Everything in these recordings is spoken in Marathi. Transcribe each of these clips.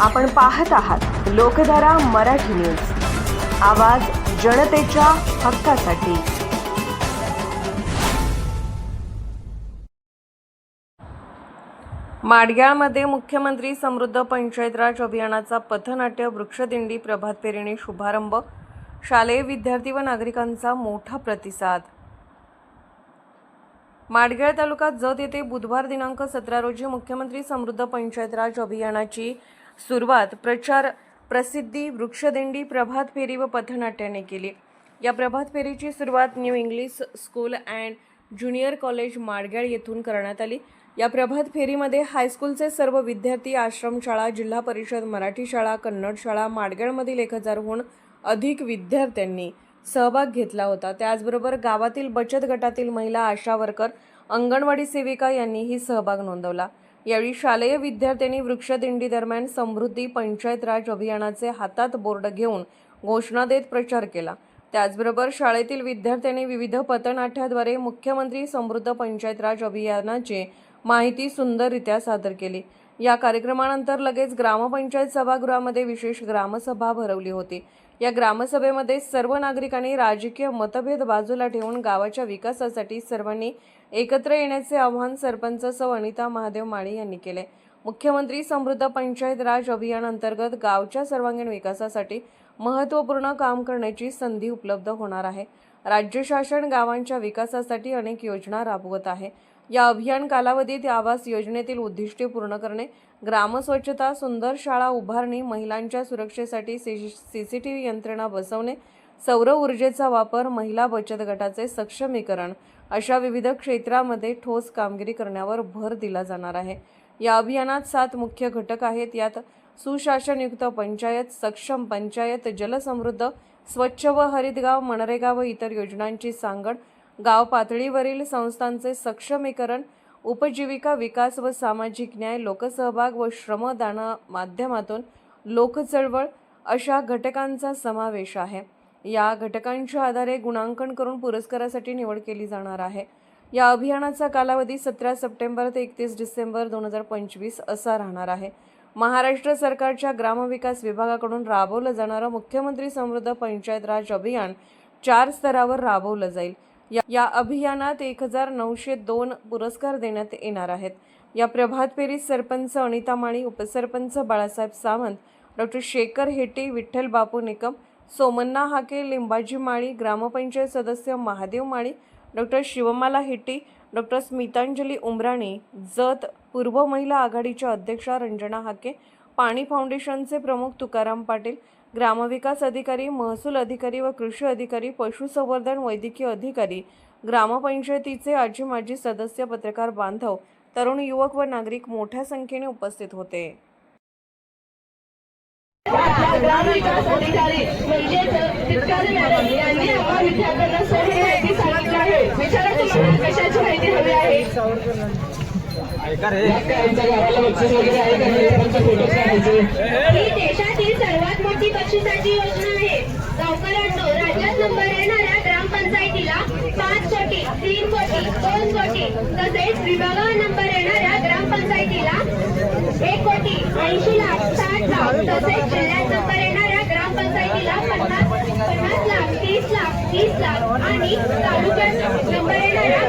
आपण पाहत आहात लोकधारा मराठी न्यूज. आवाज जनतेच्या हक्कासाठी. माडग्याळमध्ये मुख्यमंत्री समृद्ध पंचायत राज अभियानाचा पथनाट्य वृक्षदिंडी प्रभात फेरीने शुभारंभ. शालेय विद्यार्थी व नागरिकांचा मोठा प्रतिसाद. माडगेळ तालुक्यात जत येथे बुधवार दिनांक सतरा रोजी मुख्यमंत्री समृद्ध पंचायत राज अभियानाची सुरुवात प्रचार प्रसिद्धी वृक्षदिंडी प्रभात फेरी व पथनाट्याने केली. या प्रभात फेरीची सुरुवात new English school and junior college Madgyal येथून करण्यात आली. या प्रभात फेरीमध्ये हायस्कूलचे सर्व विद्यार्थी आश्रमशाळा जिल्हा परिषद मराठी शाळा कन्नड शाळा माडगेळमधील एक हजारहून अधिक विद्यार्थ्यांनी सहभाग घेतला होता. त्याचबरोबर गावातील बचत गटातील महिला आशा वर्कर अंगणवाडी सेविका यांनीही सहभाग नोंदवला. यावेळी शालेय विद्यार्थ्यांनी वृक्षदिंडी दरम्यान समृद्धी पंचायत राज अभियानाचे हातात बोर्ड घेऊन घोषणा देत प्रचार केला. त्याचबरोबर शाळेतील विद्यार्थ्यांनी विविध पथनाट्याद्वारे मुख्यमंत्री समृद्ध पंचायत राज अभियानाची माहिती सुंदररित्या सादर केली. या कार्यक्रमानंतर लगेच ग्रामपंचायत सभागृहामध्ये विशेष ग्रामसभा भरवली होती. या ग्रामसभेमध्ये सर्व नागरिकांनी राजकीय मतभेद बाजूला ठेवून गावाच्या विकासासाठी सर्वांनी एकत्र येण्याचे आवाहन सरपंच सौ अनिता महादेव माळी यांनी केले. मुख्यमंत्री समृद्ध पंचायत राज अभियान अंतर्गत गावच्या सर्वांगीण विकासासाठी महत्त्वपूर्ण काम करण्याची संधी उपलब्ध होणार आहे. राज्य शासन गावांच्या विकासासाठी अनेक योजना राबवत आहे. या अभियान कालावधीत आवास योजनेतील उद्दिष्टे पूर्ण करणे ग्रामस्वच्छता सुंदर शाळा उभारणी महिलांच्या सुरक्षेसाठी सी सी टी व्ही यंत्रणा बसवणे सौर ऊर्जेचा वापर महिला बचत गटाचे सक्षमीकरण अशा विविध क्षेत्रामध्ये ठोस कामगिरी करण्यावर भर दिला जाणार आहे. या अभियानात सात मुख्य घटक आहेत. यात सुशासनयुक्त पंचायत सक्षम पंचायत जलसमृद्ध स्वच्छ व हरितगाव मनरेगा व इतर योजनांची सांगड गाव पातळीवरील संस्थांचे सक्षमीकरण उपजीविका विकास व सामाजिक न्याय लोकसहभाग व श्रमदाना माध्यमातून लोकचळवळ अशा घटकांचा समावेश आहे. या घटकांच्या आधारे गुणांकन करून पुरस्कारासाठी निवड केली जाणार आहे. या अभियानाचा कालावधी सतरा सप्टेंबर ते एकतीस डिसेंबर दोन हजार पंचवीस असा राहणार आहे. महाराष्ट्र सरकारच्या ग्रामविकास विभागाकडून राबवलं जाणारं मुख्यमंत्री समृद्ध पंचायत राज अभियान चार स्तरावर राबवलं जाईल. या अभियानात एक हजार नऊशे दोन पुरस्कार देण्यात येणार आहेत. या प्रभात फेरीत सरपंच अनिता माळी उपसरपंच बाळासाहेब सावंत डॉक्टर शेखर हेटे विठ्ठल बापू निकम सोमन्ना हाके लिंबाजी माळी ग्रामपंचायत सदस्य महादेव माळी डॉक्टर शिवमाला हेटे डॉक्टर स्मितांजली उमराणी जत पूर्व महिला आघाडीच्या अध्यक्षा रंजना हाके पाणी फाउंडेशनचे प्रमुख तुकाराम पाटील ग्रामविकास अधिकारी महसूल अधिकारी व कृषी अधिकारी पशुसंवर्धन वैद्यकीय अधिकारी ग्रामपंचायतीचे आजी माजी सदस्य पत्रकार बांधव तरुण युवक व नागरिक मोठ्या संख्येने उपस्थित होते. ग्रामविकास अधिकारी माहिती हवी आहे ही देशातील सर्वात मोठी बक्षिसाची योजना आहे. गावकऱ्यांनो राज्यात नंबर येणाऱ्या ग्रामपंचायतीला पाच कोटी तीन कोटी दोन कोटी तसेच विभागावर नंबर येणाऱ्या ग्रामपंचायतीला एक कोटी ऐंशी लाख साठ लाख तसेच जिल्ह्यात नंबर येणाऱ्या ग्रामपंचायतीला पन्नास पन्नास लाख तीस लाख तीस लाख आणि तालुक्यात नंबर येणाऱ्या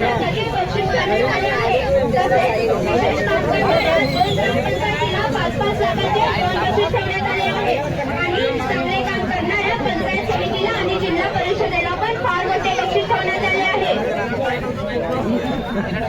ग्रामपंचायतीला पंधरा लाख बारा लाख अशा सगळे बक्षीस करण्यात आले आहे तसेच विशेष काम करणाऱ्या दोन ग्रामपंचायतीला पाच पाच लाखाचे दोन बक्षीस ठेवण्यात आले आहे आणि चांगले काम करणाऱ्या पंचायत समितीला आणि जिल्हा परिषदेला पण फार मोठे बक्षीस ठेवण्यात आले आहे. मी पत्रकार आम्ही या योजनेची माहिती सगळ्यापर्यंत पोहोचवतो सुशिक्षित होतो आम्हाला काय मिळणार का नाही मिळणार ना नक्की मिळणार print medium digital medium YouTube channel चालवणाऱ्या सर्व गोष्टी मिळेल आणि त्या